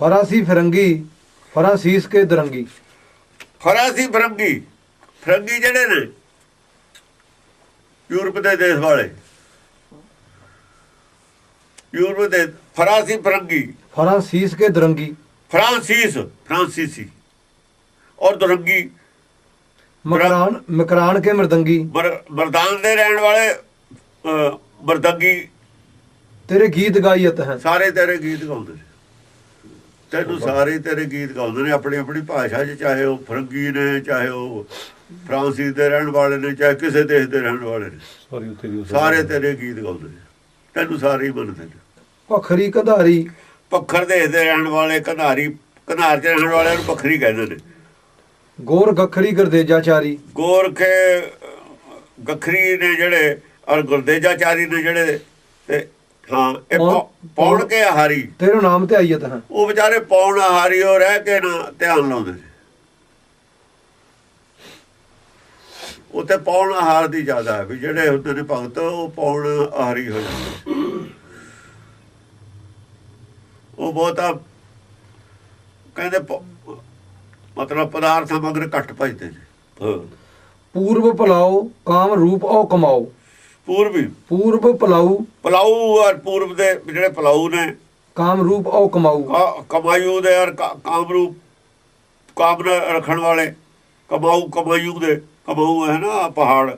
ਫਰਾਸੀ ਫਿਰੰਗੀ ਫਰਾਂਸੀਸ ਕੇ ਦਰੰਗੀ। ਫਰਾਸੀ ਫਰੰਗੀ। ਫਰੰਗੀ ਜਿਹੜੇ ਨੇ ਯੂਰਪ ਦੇ ਦੇਸ਼ ਵਾਲੇ। ਯੂਰਪ ਦੇ ਫਰਾਸੀ ਫਰੰਗੀ। ਫਰਾਂਸੀਸ ਕੇ ਦਰੰਗੀ। ਫਰਾਂਸੀਸ ਫਰਾਂਸੀਸੀ। ਔਰ ਦੁਰੰਗੀ। ਮਕਰਾਨ ਮਕਰਾਨ ਕੇ ਮਰਦੰਗੀ। ਮਰ- ਮਰਦਾਨ ਦੇ ਰਹਿਣ ਵਾਲੇ ਅਹ, ਮਰਦੰਗੀ। ਤੇਰੇ ਗੀਤ ਗਾਇਤ ਹੈ। ਸਾਰੇ ਤੇਰੇ ਗੀਤ ਗਾਉਂਦੇ ਤੈਨੂੰ ਸਾਰੇ ਤੇਰੇ ਗੀਤ ਗਾਉਂਦੇ ਨੇ ਆਪਣੀ ਆਪਣੀ ਭਾਸ਼ਾ 'ਚ ਚਾਹੇ ਉਹ ਫਰੰਗੀ ਨੇ ਚਾਹੇ ਉਹ ਫਰਾਂਸੀਸ ਦੇ ਰਹਿਣ ਵਾਲੇ ਨੇ ਚਾਹੇ ਕਿਸੇ ਦੇਸ਼ ਦੇ ਰਹਿਣ ਵਾਲੇ ਨੇ। ਸਾਰੀ ਦੀ ਤੇਰੇ ਗੀਤ ਗਾਉਂਦੇ ਨੇ। ਤੈਨੂੰ ਸਾਰੇ ਹੀ ਮੰਨਦੇ ਨੇ। ਭਖਰੀ ਕੰਧਾਰੀ। ਪੱਖਰ ਦੇਸ਼ ਦੇ ਰਹਿਣ ਵਾਲੇ ਕਨਾਰੀ ਕਨਾਰ 'ਚ ਰਹਿਣ ਵਾਲਿਆਂ ਨੂੰ ਪੱਖਰੀ ਕਹਿੰਦੇ ਨੇ। ਗੋਰ ਗਖਰੀ ਗਰਦੇਜਾਚਾਰੀ। ਗੋਰਖੇ ਗੱਖਰੀ ਨੇ ਜਿਹੜੇ ਔਰ ਗੁਰਦੇਜਾਚਾਰੀ ਨੇ ਜਿਹੜੇ ਤੇ ਹਾਂ ਇਹ ਪੌਣ ਕੇ ਹਾਰੀ? ਤੇਰੇ ਨਾਮ ਤੇ ਆਈਤ ਹੈ ਉਹ ਵਿਚਾਰੇ ਪੌਣ ਹਾਰੀ ਹੋ ਰਹਿ ਕੇ ਨਾ ਧਿਆਨ ਲਾਉਂਦੇ ਉਤੇ ਪੌਣ ਆਹਾਰ ਦੀ ਜ਼ਿਆਦਾ ਹੈ ਵੀ ਜਿਹੜੇ ਹੁੰਦੇ ਨੇ ਭਗਤ ਉਹ ਪੌਣ ਆਹਾਰੀ ਹੋ ਜਾਂਦੇ ਉਹ ਬਹੁਤਾ ਕਹਿੰਦੇ ਮਤਲਬ ਪਦਾਰਥਾਂ ਮਗਰ ਘੱਟ ਭਜਦੇ ਨੇ। ਪੂਰਬ ਭਲਾਓ ਕਾਮ ਰੂਪ ਔ ਕਮਾਓ। ਪੂਰਬੀ ਪੂਰਬ ਭਲਾਊ। ਪਲਾਊ ਔਰ ਪੂਰਬ ਦੇ ਜਿਹੜੇ ਪਲਾਊ ਨੇ ਕਾਮ ਰੂਪ ਔ ਕਮਾਊ। ਕਾ- ਕਮਾਯੂ ਦੇ ਔਰ ਕਾ- ਕਾਮਰੂ ਕਾਮਨਾ ਰੱਖਣ ਵਾਲੇ ਕਮਾਊ ਕਮਾਯੂ ਦੇ ਕਮਾਊ ਹੈ ਨਾ ਪਹਾੜ।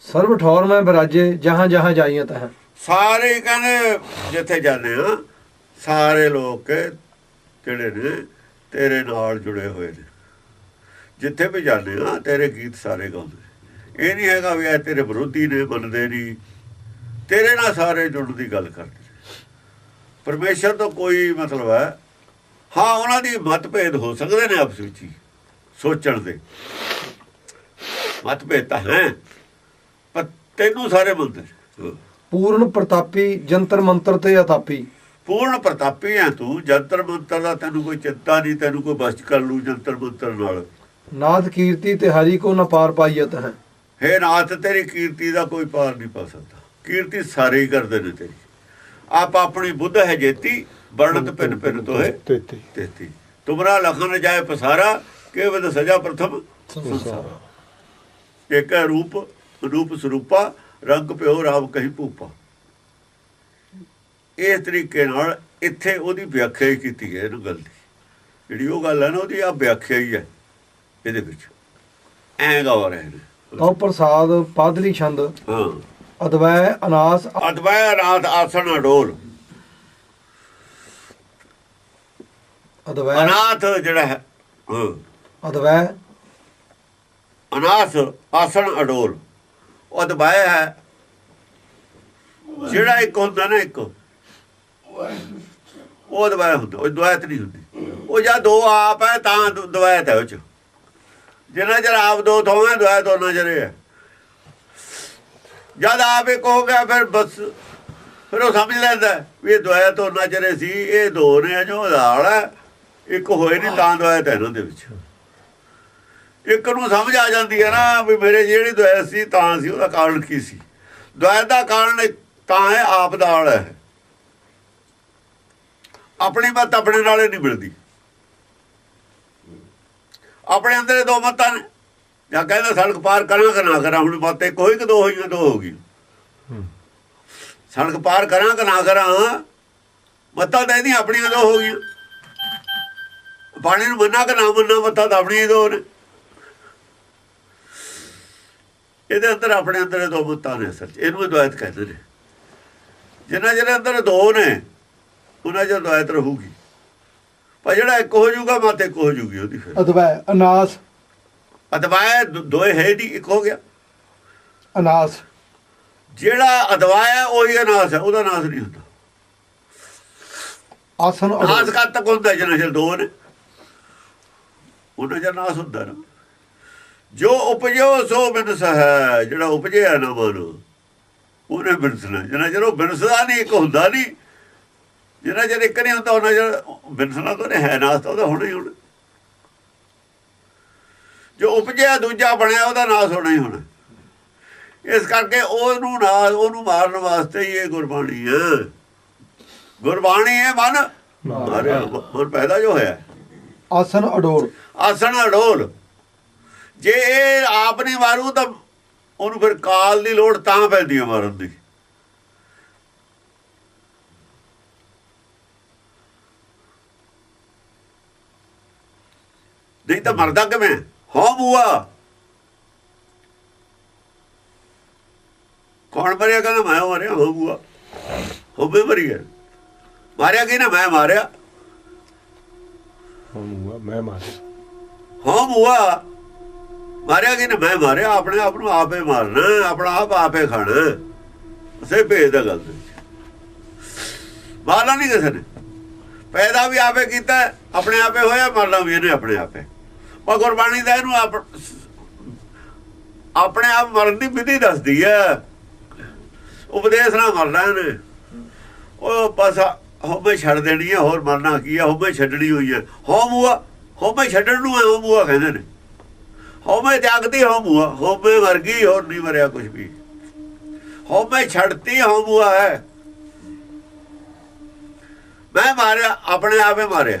ਸਰਬ ਠੌਰ ਮੈਂ ਬਰਾਜੇ ਜਹਾਂ ਜਹਾਂ ਜਾਈਤ ਹੈ ਸਾਰੇ ਕਹਿੰਦੇ ਜਿੱਥੇ ਜਾਂਦੇ ਆ ਸਾਰੇ ਲੋਕ ਜਿਹੜੇ ਨੇ ਤੇਰੇ ਨਾਲ ਜੁੜੇ ਹੋਏ ਨੇ। ਜਿੱਥੇ ਵੀ ਜਾਂਦੇ ਆ ਤੇਰੇ ਗੀਤ ਸਾਰੇ ਗਾਉਂਦੇ। ਇਹ ਨਹੀਂ ਹੈਗਾ ਵੀ ਇਹ ਤੇਰੇ ਵਿਰੋਧੀ ਨੇ ਮੰਨਦੇ ਨਹੀਂ। ਤੇਰੇ ਨਾਲ ਸਾਰੇ ਜੁੜਨ ਦੀ ਗੱਲ ਕਰਦੇ ਪਰਮੇਸ਼ਰ ਤੋਂ ਕੋਈ ਮਤਲਬ ਹੈ ਹਾਂ ਉਹਨਾਂ ਦੀ ਮਤਭੇਦ ਹੋ ਸਕਦੇ ਨੇ ਆਪਸ ਵਿੱਚ ਹੀ ਸੋਚਣ ਦੇ। ਮਤਭੇਦ ਤਾਂ ਹੈ ਪਰ ਤੈਨੂੰ ਸਾਰੇ। ਹਾਂ। ਪੂਰਨ ਪ੍ਰਤਾਪੀ ਜੰਤਰ ਮੰਤਰ ਤੇ ਅਤਾਪੀ। ਪੂਰਨ ਪ੍ਰਤਾਪੀ ਹੈ ਤੂੰ ਜੰਤਰ ਮੰਤਰ ਦਾ ਤੈਨੂੰ ਕੋਈ ਚਿੰਤਾ ਨਹੀਂ ਤੈਨੂੰ ਕੋਈ ਬਸ ਕਰ ਲੂ ਜੰਤਰ ਮੰਤਰ ਨਾਲ। ਨਾਦ ਕੀਰਤੀ ਤੇ ਹਰੀ ਕੋ ਨ ਪਾਰ ਪਾਈਤ ਹੈ। ਹੇ ਨਾਥ ਤੇਰੀ ਕੀਰਤੀ ਦਾ ਕੋਈ ਪਾਰ ਨਹੀਂ ਪਾ ਸਕਦਾ। ਕੀਰਤੀ ਸਾਰੇ ਹੀ ਕਰਦੇ ਨੇ ਤੇਰੀ। ਆਪ ਆਪਣੀ ਬੁੱਧ ਹੈ ਜੇਤੀ ਵਰਣਤ ਪਿੰਨ ਪਿੰਨ ਤੋਏ ਤੇਤੀ। ਤੇਤੀ। ਤੁਮਰਾ ਲਖਨ ਜਾਏ ਪਸਾਰਾ ਕੇਵਦ ਸਜਾ ਪ੍ਰਥਮ ਇੱਕ ਹੈ ਰੂਪ ਰੂਪ ਸਰੂਪਾ ਰੰਗ ਪਿਓ ਰਾਮ ਕਹੀ ਭੂਪਾ। ਇਸ ਤਰੀਕੇ ਨਾਲ ਇੱਥੇ ਉਹਦੀ ਵਿਆਖਿਆ ਹੀ ਕੀਤੀ ਹੈ ਇਹਨੂੰ ਗੱਲ ਦੀ। ਜਿਹੜੀ ਉਹ ਗੱਲ ਹੈ ਨਾ ਉਹਦੀ ਆ ਵਿਆਖਿਆ ਹੀ ਹੈ ਇਹਦੇ ਵਿੱਚ। ਐਂ ਗਾ ਰਹੇ ਨੇ। ਤਉ ਪ੍ਰਸਾਦ ਪਾਦਲੀ ਛੰਦ ਹਾਂ। ਅਦਵੈ ਅਨਾਸ ਅਦਵੈ ਰਾਤ ਆਸਣ ਅਡੋਲ। ਅਦਵੈ ਅਨਾਥ ਜਿਹੜਾ ਹੈ ਹਾਂ। ਅਦਵੈ ਅਨਾਥ ਆਸਣ ਅਡੋਲ। ਦਬਾਇਆ ਹੈ ਜਿਹੜਾ ਇੱਕ ਹੁੰਦਾ ਨਾ ਇੱਕ। ਉਹ ਦਬਾਇਆ ਹੁੰਦਾ ਉਹ ਦਵਾਇਤ ਨਹੀਂ ਹੁੰਦੀ। ਉਹ ਜਾਂ ਦੋ ਆਪ ਹੈ ਤਾਂ ਦਵਾਇਤ ਹੈ ਉਹ ਚ। ਜਿੰਨਾ ਚਿਰ ਆਪ ਦੋ ਥੋਵੇਂ ਦਵਾਇਤ ਉਹਨਾਂ ਚਿਰ ਹੈ ਜਦ ਆਪ ਇੱਕ ਹੋ ਗਿਆ, ਫਿਰ ਬਸ, ਫਿਰ ਉਹ ਸਮਝ ਲੈਂਦਾ ਵੀ ਇਹ ਦਵਾਇਤ ਉਹਨਾਂ ਚਿਰ ਸੀ, ਇਹ ਦੋ ਨੇ ਜੋ ਉਦਾਹੜ ਹੈ, ਇੱਕ ਹੋਏ ਨਹੀਂ ਤਾਂ ਦਵਾਇਤ ਹੈ ਇਹਨਾਂ ਦੇ ਵਿੱਚ। ਇੱਕ ਨੂੰ ਸਮਝ ਆ ਜਾਂਦੀ ਹੈ ਨਾ ਵੀ ਮੇਰੇ ਜਿਹੜੀ ਦੁਆਇਤ ਸੀ, ਤਾਂ ਸੀ, ਉਹਦਾ ਕਾਰਨ ਕੀ ਸੀ? ਦੁਆਇਤ ਦਾ ਕਾਰਨ ਤਾਂ ਹੈ, ਆਪ ਦਾ ਆਲ ਹੈ। ਆਪਣੀ ਮਤ ਆਪਣੇ ਨਾਲੇ ਨਹੀਂ ਮਿਲਦੀ। ਆਪਣੇ ਅੰਦਰ ਦੋ ਮਤਾਂ ਨੇ। ਜਾਂ ਕਹਿੰਦਾ ਸੜਕ ਪਾਰ ਕਰਾਂ ਕਿ ਨਾ ਕਰਾਂ ਹੁਣ ਮਤ ਇੱਕ ਹੋਈ ਕਿ ਦੋ ਹੋਈਆਂ ਦੋ ਹੋ ਗਈ ਸੜਕ ਪਾਰ ਕਰਾਂ ਕਿ ਨਾ ਕਰਾਂ ਮਤਾਂ ਤਾਂ ਇਹਦੀਆਂ ਆਪਣੀਆਂ ਦੋ ਹੋ ਗਈਆਂ। ਪਾਣੀ ਨੂੰ ਮੰਨਾ ਕਿ ਨਾ ਮੰਨਾ ਮਤਾਂ ਤਾਂ ਆਪਣੀਆਂ ਦੋ ਨੇ। ਇਹਦੇ ਅੰਦਰ ਆਪਣੇ ਅੰਦਰ ਦੋ ਮਤਾਂ ਨੇ ਅਸਲ 'ਚ। ਇਹਨੂੰ ਦਵਾਇਤ ਕਹਿੰਦੇ ਨੇ। ਜਿੰਨਾ ਜਿਹੜੇ ਅੰਦਰ ਦੋ ਨੇ ਉਹਨਾਂ ਚ ਦਵਾਇਤ ਰਹੂਗੀ। ਪਰ ਜਿਹੜਾ ਇੱਕ ਹੋ ਜਾਊਗਾ ਮਤ ਇੱਕ ਹੋ ਜਾਊਗੀ ਉਹਦੀ ਫਿਰ। ਅਦਵੈ ਅਨਾਸ। ਅਦਵਾਇ ਦੋ- ਦੋਏ ਹੈ ਨਹੀਂ ਇੱਕ ਹੋ ਗਿਆ। ਅਨਾਸ। ਜਿਹੜਾ ਅਦਵਾਇਆ ਉਹੀ ਅਨਾਸ ਹੈ ਉਹਦਾ ਨਾਸ ਨਹੀਂ ਹੁੰਦਾ। ਆਸਨ ਨਾਸ ਅਡੋਲ। ਕਦ ਤੱਕ ਹੁੰਦਾ ਜਿੰਨਾ ਚਿਰ ਦੋ ਨੇ। ਉਹਨਾਂ ਦਾ ਨਾਸ ਹੁੰਦਾ ਨਾ। ਜੋ ਉਪਜੋ ਸੋ ਬਿਨਸ ਹੈ ਜਿਹੜਾ ਉਪਜਿਆ ਨਾ ਮਨ ਉਹਨੇ ਬਿਨਸਣਾ। ਜਿੰਨਾ ਚਿਰ ਉਹ ਬਿਨਸਦਾ ਨਹੀਂ ਇੱਕ ਹੁੰਦਾ ਨਹੀਂ ਜਿੰਨਾ ਚਿਰ ਇੱਕ ਨਹੀਂ ਹੁੰਦਾ ਉਹਨਾਂ ਚਿਰ ਬਿਨਸਣਾ ਤਾਂ ਹੈ ਨਾਸ ਤਾਂ ਉਹਦਾ ਹੋਣਾ ਹੀ ਹੋਣਾ। ਜੋ ਉਪਜਿਆ ਦੂਜਾ ਬਣਿਆ ਉਹਦਾ ਨਾਸ ਹੋਣਾ ਹੀ ਹੋਣਾ। ਇਸ ਕਰਕੇ ਉਹਨੂੰ ਨਾਸ ਉਹਨੂੰ ਮਾਰਨ ਵਾਸਤੇ ਹੀ ਇਹ ਗੁਰਬਾਣੀ ਹੈ ਗੁਰਬਾਣੀ ਹੈ ਮਨ ਮਾਰਿਆ ਹੁਣ ਪੈਦਾ ਜੋ ਹੋਇਆ। ਆਸਨ ਅਡੋਲ। ਆਸਣ ਅਡੋਲ। ਜੇ ਇਹ ਆਪ ਨਹੀਂ ਮਾਰੂ ਤਾਂ ਉਹਨੂੰ ਫਿਰ ਕਾਲ ਦੀ ਲੋੜ ਤਾਂ ਪੈਂਦੀ ਹੈ ਮਾਰਨ ਦੀ। ਨਹੀਂ ਤਾਂ ਮਰਦਾ ਕਿਵੇਂ? ਹੋ ਬੂਆ। ਕੌਣ ਮਰਿਆ ਕਹਿੰਦਾ ਮੈਂ ਮਰਿਆ ਹੋ ਬੂਆ। ਹੋਵੇ ਮਰੀ ਹੈ ਮਾਰਿਆ ਕਿ ਨਾ ਮੈਂ ਮਾਰਿਆ। ਹੋਊਗਾ ਮੈਂ ਮਾਰਿਆ। ਹਾਂ ਬੂਆ। ਮਾਰਿਆ ਕਿ ਨਾ ਮੈਂ ਮਾਰਿਆ। ਆਪਣੇ ਆਪ ਨੂੰ ਆਪੇ ਮਾਰਨਾ ਆਪਣਾ ਆਪ ਆਪੇ ਖਾਣਾ। ਸੇ ਭੇਦ ਦਾ ਗੱਲ ਮਾਰਨਾ ਨਹੀਂ ਕਿਸੇ ਨੇ। ਪੈਦਾ ਵੀ ਆਪੇ ਕੀਤਾ ਆਪਣੇ ਆਪੇ ਹੋਇਆ ਮਰਨਾ ਵੀ ਇਹਨੇ ਆਪਣੇ ਆਪੇ। ਪਰ ਗੁਰਬਾਣੀ ਦਾ ਇਹਨੂੰ ਆਪਣੇ ਆਪ ਮਰਨ ਦੀ ਵਿਧੀ ਦੱਸਦੀ ਹੈ। ਉਪਦੇਸ਼ ਨਾਲ ਮਰਨਾ ਇਹਨੇ। ਉਹ ਬਸ ਹੋਮੇ ਛੱਡ ਦੇਣੀ ਹੈ, ਹੋਰ ਮਰਨਾ ਕੀ ਹੈ? ਹੋਮੇ ਛੱਡਣੀ ਹੋਈ ਹੈ। ਹੋਮ ਹੁਆ ਹੋਮੇ ਛੱਡਣ ਨੂੰ ਹੋਮ ਹੁਆ ਕਹਿੰਦੇ ਨੇ। ਹੋਮੇ ਜਾਗਦੀ ਹੋਮ ਹੁਆ ਹੋਮੇ ਮਰ ਗਈ ਹੋਰ ਨਹੀਂ ਮਰਿਆ ਕੁਝ ਵੀ। ਹੋਮੇ ਛੱਡਤੀ ਹੋਮ ਹੁਆ ਹੈ। ਮੈਂ ਮਾਰਿਆ, ਆਪਣੇ ਆਪੇ ਮਾਰਿਆ।